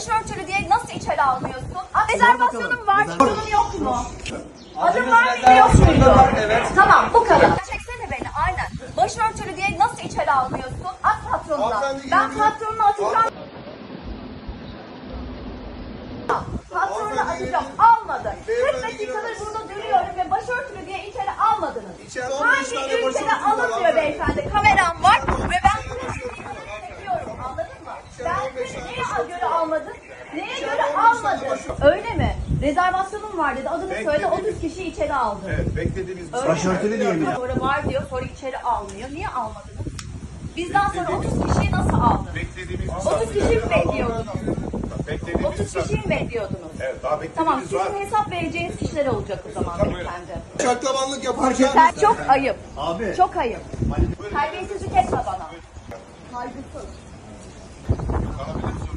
başörtülü diye nasıl içeri almıyorsun? Aa, rezervasyonum var, adım yok mu? Adım var mıydı yok muydu? Tamam bu kadar. Çeksene beni aynen. Başörtülü diye nasıl içeri almıyorsun? At patronuna. Ben patronuna atacağım. Patronuna atacağım. Almadı. 40 dakikadır burada duruyorum ve başörtülü diye içeri almadınız. İçeride 15 Hangi ülkede alınmıyor beyefendi? Kameram var ve ben bunu çekiyorum. Anladın mı? Ben neye almadın? Neye göre almadın? Öyle mi? Rezervasyonum var dedi. Adını söyledi. 30 kişi içeri aldı. Evet beklediğimiz Öyle Başörtülü mi? diye mi? Sonra var diyor, sonra içeri almıyor. Niye almadınız? Bizden sonra 30 kişiyi nasıl aldın? beklediğimiz 30 kişi mi bekliyordunuz? beklediğimiz 30 kişiyi mi bekliyordunuz? Evet daha beklediğimiz Tamam, var. sizin hesap vereceğiniz kişiler olacak o zaman beyefendi. Şaklabanlık yaparken Sen çok ayıp. Abi. Çok ayıp. Terbiyesizlik etme bana. Saygısız.